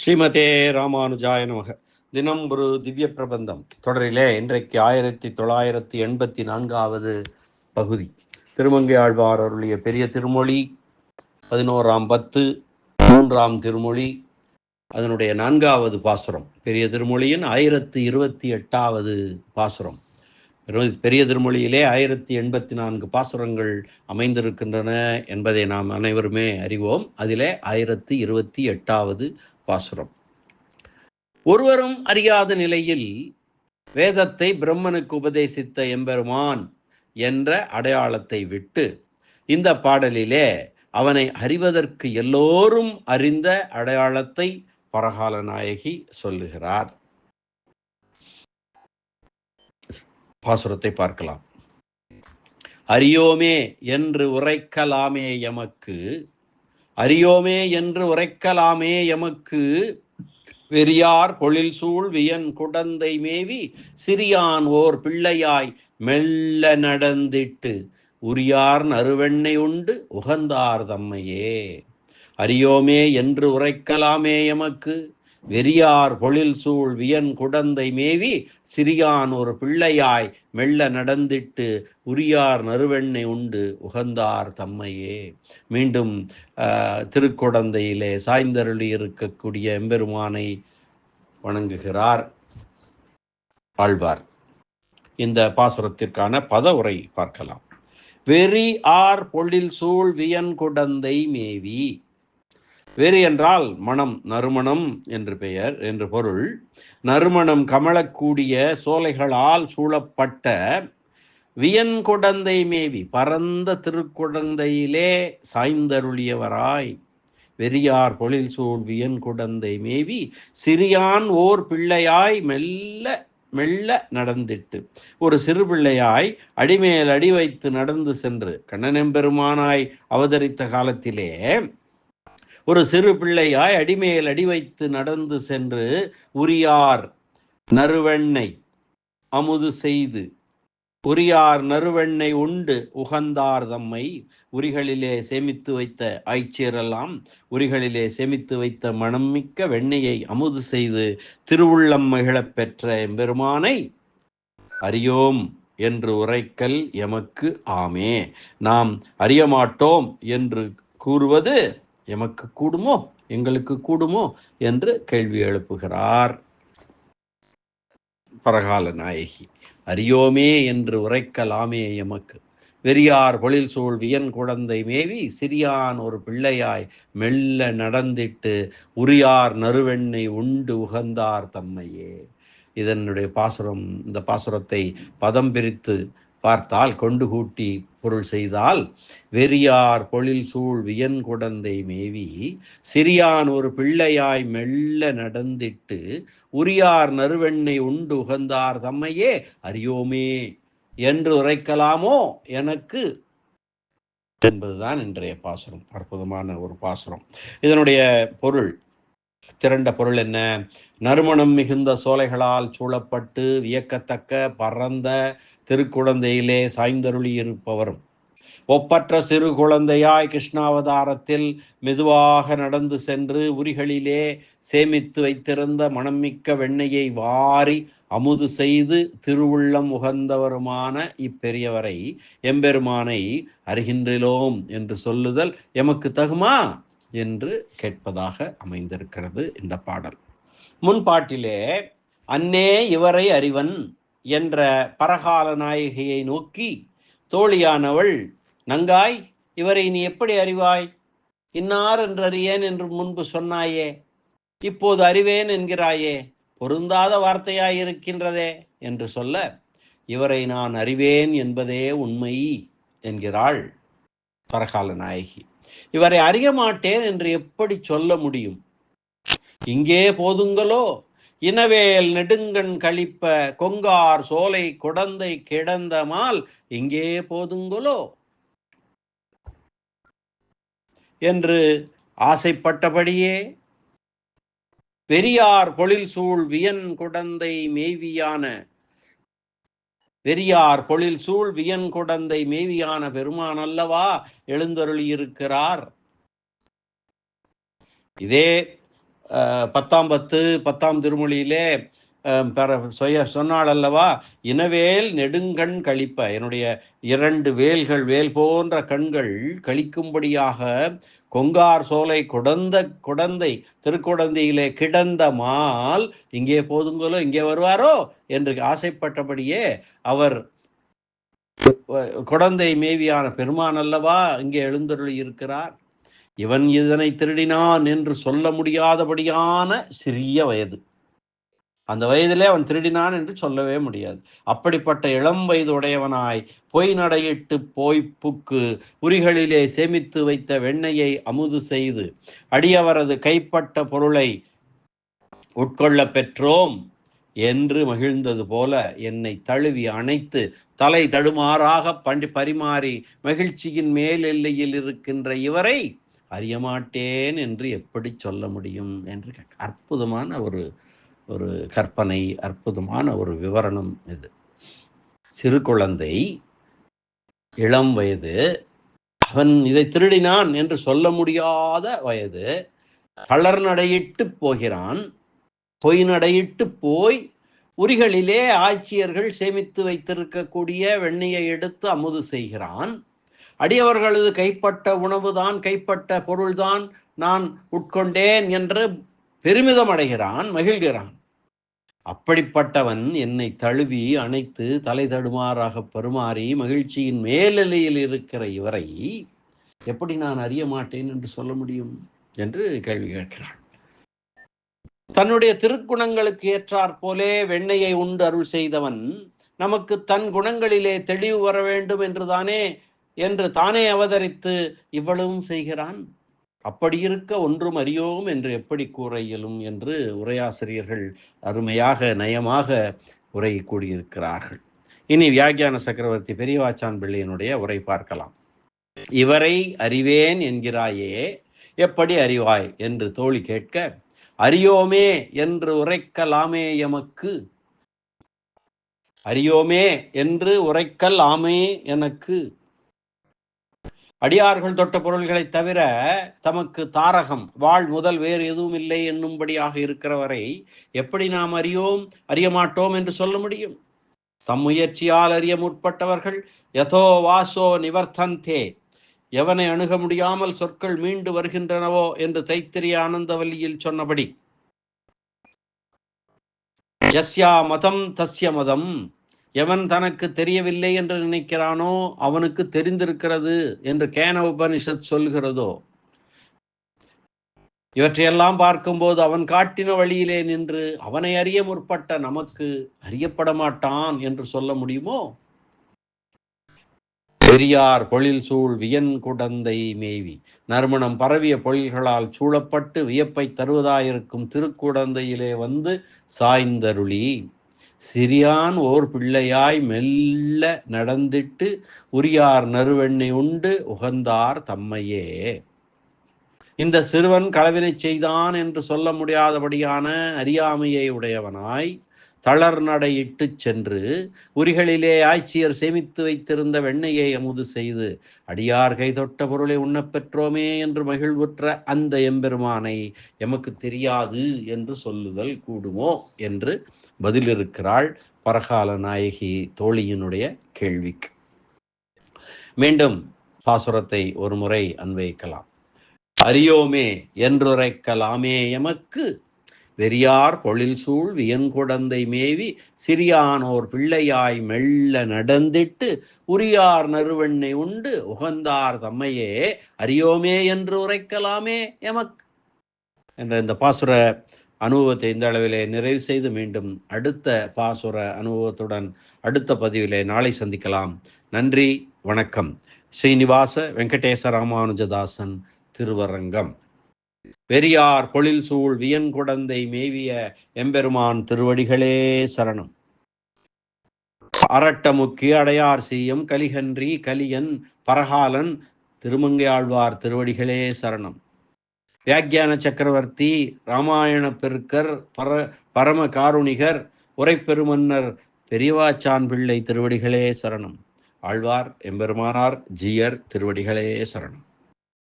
ஸ்ரீமதே ராமானுஜாய நமக. தினம் ஒரு திவ்ய பிரபந்தம். தொடரிலே இன்றைக்கு ஆயிரத்தி தொள்ளாயிரத்தி எண்பத்தி நான்காவது பகுதி. திருமங்கை ஆழ்வார் அருளிய பெரிய திருமொழி பதினோராம் பத்து மூன்றாம் திருமொழி அதனுடைய நான்காவது பாசுரம். பெரிய திருமொழியின் ஆயிரத்தி இருபத்தி எட்டாவது பாசுரம். பெரிய திருமொழியிலே ஆயிரத்தி எண்பத்தி நான்கு பாசுரங்கள் அமைந்திருக்கின்றன என்பதை நாம் அனைவருமே அறிவோம். அதிலே ஆயிரத்தி இருபத்தி எட்டாவது பாசுரம். ஒருவரும் அறியாத நிலையில் வேதத்தை பிரம்மனுக்கு உபதேசித்த எம்பெருமான் என்ற அடையாளத்தை விட்டு இந்த பாடலிலே அவனை அறிவதற்கு எல்லோரும் அறிந்த அடையாளத்தை பரகால நாயகி சொல்லுகிறார். பாசுரத்தை பார்க்கலாம். அறியோமே என்று உரைக்கலாமே எமக்கு அறியோமே என்று உரைக்கலாமே எமக்கு. வெறியார் பொழில் சூழ் வியன் குடந்தை மேவி சிறியான் ஓர் பிள்ளையாய் மெல்ல நடந்திட்டு உரியார் நறுவெண்ணை உண்டு உகந்தார் தம்மையே. அறியோமே என்று உரைக்கலாமே எமக்கு. வெறியார் பொழில் சூழ் வியன் குடந்தை மேவி சிறியான் ஒரு பிள்ளையாய் மெல்ல நடந்திட்டு உரியார் நறுவெண்ணை உண்டு உகந்தார் தம்மையே. மீண்டும் திருக்குடந்தையிலே சாய்ந்தருளி இருக்கக்கூடிய எம்பெருமானை வணங்குகிறார். ஆழ்வார் இந்த பாசுரத்திற்கான பதவுரை பார்க்கலாம். வெறி ஆர் பொழில் சூழ் வியன் குடந்தை மேவி வெறி என்றால் மனம் நறுமணம் என்று பெயர் என்று பொருள். நறுமணம் கமழக்கூடிய சோலைகளால் சூழப்பட்ட வியன் குடந்தை மேவி பரந்த திருக்குடந்தையிலே சாய்ந்தருளியவராய். வெறியார் பொழில் சூழ் வியன் குடந்தை மேவி சிறியான் ஓர் பிள்ளையாய் மெல்ல மெல்ல நடந்திட்டு. ஒரு சிறு பிள்ளையாய் அடிமேல் அடி வைத்து நடந்து சென்று கண்ணனெம்பெருமானாய் அவதரித்த காலத்திலே ஒரு சிறு பிள்ளையாய் அடிமேல் அடி வைத்து நடந்து சென்று உரியார் நறுவெண்ணை அமுது செய்து. உரியார் நறுவெண்ணை உண்டு உகந்தார் தம்மை. உரிகளிலே சேமித்து வைத்த ஆய்ச்சியரெல்லாம் உரிகளிலே சேமித்து வைத்த மணம்மிக்க வெண்ணையை அமுது செய்து திருவுள்ளம் மகிழப் பெற்ற எம்பெருமானை அறியோம் என்று உரைக்கல் எமக்கு ஆமே. நாம் அறியமாட்டோம் என்று கூறுவது எமக்கு கூடுமோ எங்களுக்கு கூடுமோ என்று கேள்வி எழுப்புகிறார். பரகால நாயகி அறியோமே என்று உரைக்கலாமே எமக்கு. வெறியார் பொழில் சூழ் வியன் குழந்தை மேவி சிறியான் ஒரு பிள்ளையாய் மெல்ல நடந்திட்டு உரியார் நறுவெண்ணை உண்டு உகந்தார் தம்மையே. இதனுடைய பாசுரம் இந்த பாசுரத்தை பதம் பிரித்து பார்த்தால் கொண்டு கூட்டி பொருள் செய்தால் வெறியார் பொழில் சூழ் வியன் குடந்தை மேவி சிறியான் ஒரு பிள்ளையாய் மெல்ல நடந்திட்டு உரியார் நறுவெண்ணை உண்டு உகந்தார் தம்மையே அறியோமே என்று உரைக்கலாமோ எனக்கு? என்பதுதான் இன்றைய பாசுரம். அற்புதமான ஒரு பாசுரம். இதனுடைய பொருள் திரண்ட பொருள் என்ன? நறுமணம் மிகுந்த சோலைகளால் சூழப்பட்டு வியக்கத்தக்க பரந்த திருக்குழந்தையிலே சாய்ந்தருளி இருப்பவரும் ஒப்பற்ற சிறு குழந்தையாய் கிருஷ்ணாவதாரத்தில் மெதுவாக நடந்து சென்று உரிகளிலே சேமித்து வைத்திருந்த மணம்மிக்க வெண்ணையை வாரி அமுது செய்து திருவுள்ளம் உகந்தவருமான இப்பெரியவரை எம்பெருமானை அறிகின்றோம் என்று சொல்லுதல் எமக்கு தகுமா? என்று கேட்பதாக அமைந்திருக்கிறது இந்த பாடல். முன்பாட்டிலே அன்னே இவரை அறிவன் என்ற பரகால நாயகியை நோக்கி தோழியானவள் நங்காய் இவரை நீ எப்படி அறிவாய்? இன்னார் என்றறியேன் என்று முன்பு சொன்னாயே இப்போது அறிவேன் என்கிறாயே பொருந்தாத வார்த்தையாயிருக்கின்றதே என்று சொல்ல இவரை நான் அறிவேன் என்பதே உண்மை என்கிறாள் பரகால நாயகி. இவரை அறிய மாட்டேன் என்று எப்படி சொல்ல முடியும்? இங்கே போதுங்களோ? இனவேல் நெடுங்கண் கழிப்ப கொங்கார் சோலை குடந்தை கிடந்தமால் இங்கே போதுங்களோ? என்று ஆசைப்பட்டபடியே பெரியார் பொழில் சூழ் வியன் குடந்தை மேவியான பெரியார் பொழில் சூழ் வியன் குடந்தை மேவியான பெருமான் அல்லவா எழுந்தருளி இருக்கிறார் இதே பத்தாம் பத்து பத்தாம் திருமொழியிலே பெற சொய சொன்னாள் அல்லவா இனவேல் நெடுங்கண் கழிப்ப. என்னுடைய இரண்டு வேல்கள் வேல் போன்ற கண்கள் கழிக்கும்படியாக கொங்கார் சோலை குடந்த குடந்தை திருக்குடந்தையிலே கிடந்த மால் இங்கே போதுங்களோ இங்கே வருவாரோ? என்று ஆசைப்பட்டபடியே அவர் குடந்தை மேவியான பெருமான் அல்லவா? இங்கே எழுந்தருளி இருக்கிறார் இவன் இதனை திருடினான் என்று சொல்ல முடியாதபடியான சிறிய வயது. அந்த வயதிலே அவன் திருடினான் என்று சொல்லவே முடியாது. அப்படிப்பட்ட இளம் வயது உடையவனாய் பொய் நடையிட்டு போய் புக்கு உரிகளிலே சேமித்து வைத்த வெண்ணையை அமுது செய்து அடியவரது கைப்பட்ட பொருளை உட்கொள்ள பெற்றோம் என்று மகிழ்ந்தது போல என்னை தழுவி அணைத்து தலை தடுமாறாக பண்டி பரிமாறி மகிழ்ச்சியின் மேல் எல்லையில் இருக்கின்ற இவரை அறியமாட்டேன் என்று எப்படி சொல்ல முடியும் என்று அற்புதமான ஒரு ஒரு கற்பனை அற்புதமான ஒரு விவரணம் இது. சிறு குழந்தை இளம் வயது அவன் இதை திருடினான் என்று சொல்ல முடியாத வயது கலர் நடையிட்டு போகிறான் பொய் நடையிட்டு போய் உரிகளிலே ஆட்சியர்கள் சேமித்து வைத்திருக்கக்கூடிய வெண்ணையை எடுத்து அமுது செய்கிறான். அடியவர்களது கைப்பட்ட உணவுதான் கைப்பட்ட பொருள்தான் நான் உட்கொண்டேன் என்று பெருமிதம் அடைகிறான் மகிழ்கிறான். அப்படிப்பட்டவன் என்னை தழுவி அணைத்து தலை தடுமாறாக பருமாறி மகிழ்ச்சியின் மேலெலையில் இருக்கிற இவரை எப்படி நான் அறிய மாட்டேன் என்று சொல்ல முடியும் என்று கேள்வி கேட்கிறான் தன்னுடைய திருக்குணங்களுக்கு ஏற்றாற் போலே வெண்ணையை உண்டு அருள் செய்தவன் நமக்கு தன் குணங்களிலே தெளிவு வர வேண்டும் என்று தானே என்று தானே அவதரித்து இவ்வளவும் செய்கிறான்? அப்படி இருக்க ஒன்றும் அறியோம் என்று எப்படி கூற இயலும் என்று உரையாசிரியர்கள் அருமையாக நயமாக உரை கூடியிருக்கிறார்கள் இனி வியாக்கியான சக்கரவர்த்தி பெரியவாச்சான் பிள்ளையினுடைய உரை பார்க்கலாம். இவரை அறிவேன் என்கிறாயே எப்படி அறிவாய் என்று தோழி கேட்க அறியோமே என்று உரைக்கலாமே எமக்கு? அறியோமே என்று உரைக்கல் ஆமே எனக்கு? அடியார்கள் தொட்ட பொருள்களை தவிர தமக்கு தாரகம் வாழ் முதல் வேறு எதுவும் இல்லை என்னும்படியாக இருக்கிறவரை எப்படி நாம் அறியோம் அறிய மாட்டோம் என்று சொல்ல முடியும்? சம்முயற்சியால் அறிய முற்பட்டவர்கள் யதோ வாசோ நிவர்த்தந்தே. எவனை அணுக முடியாமல் சொற்கள் மீண்டு வருகின்றனவோ என்று தைத்திரிய ஆனந்தவல்லியில் சொன்னபடி. யஸ்யா மதம் தஸ்ய மதம். எவன் தனக்கு தெரியவில்லை என்று நினைக்கிறானோ அவனுக்கு தெரிந்திருக்கிறது என்று கேன உபனிஷத் சொல்கிறதோ? இவற்றையெல்லாம் பார்க்கும்போது அவன் காட்டின வழியிலே நின்று அவனை அறிய முற்பட்ட நமக்கு அறியப்பட மாட்டான் என்று சொல்ல முடியுமோ? பெரியார் பொழில் சூழ் வியன் குடந்தை மேவி. நறுமணம் பரவிய பொழில்களால் சூழப்பட்டு வியப்பை தருவதாயிருக்கும் திருக்குடந்தையிலே வந்து சாய்ந்தருளி. சிறியான் ஓர் பிள்ளையாய் மெல்ல நடந்திட்டு உரியார் நறுவெண்ணை உண்டு உகந்தார் தம்மையே. இந்த சிறுவன் களவினை செய்தான் என்று சொல்ல முடியாதபடியான அறியாமையை உடையவனாய். தளர் நடையிட்டு சென்று உரிகளிலே ஆட்சியர் சேமித்து வைத்திருந்த வெண்ணையை அமுது செய்து அடியார் கை தொட்ட பொருளை உண்ணப்பெற்றோமே என்று மகிழ்வுற்ற அந்த எம்பெருமானை எமக்கு தெரியாது என்று சொல்லுதல் கூடுமோ என்று பதிலிருக்கிறாள் பரகால நாயகி தோழியினுடைய கேள்விக்கு. மீண்டும் பாசுரத்தை ஒரு முறை அன்வைக்கலாம் அறியோமே என்றுரைக்கலாமே எமக்கு? வெறியார் பொழில் சூழ் வியன்குடந்தை மேவி சிறியானோர் பிள்ளையாய் மெல்ல நடந்திட்டு உரியார் நறுவெண்ணை உண்டு உகந்தார் தம்மையே அறியோமே என்று உரைக்கலாமே எமக் என்ற இந்த பாசுர அனுபவத்தை இந்த அளவிலே நிறைவு செய்து மீண்டும் அடுத்த பாசுர அனுபவத்துடன் அடுத்த பதிவிலே நாளை சந்திக்கலாம். நன்றி வணக்கம். ஸ்ரீனிவாச வெங்கடேச ராமானுஜதாசன் திருவரங்கம். பெரியார் பொழில் சூழ் வியன் குடந்தை மேவிய எம்பெருமான் திருவடிகளே சரணம். அரட்டமுக்கி அடையார் சீயம் கலிகன்றி கலியன் பரகாலன் திருமங்கையாழ்வார் திருவடிகளே சரணம். வியாக்கியான சக்கரவர்த்தி ராமாயண பெருக்கர் பர பரம காருணிகர் உரைப்பெருமன்னர் பெரியவாச்சான் பிள்ளை திருவடிகளே சரணம். ஆழ்வார் எம்பெருமானார் ஜியர் திருவடிகளே சரணம்.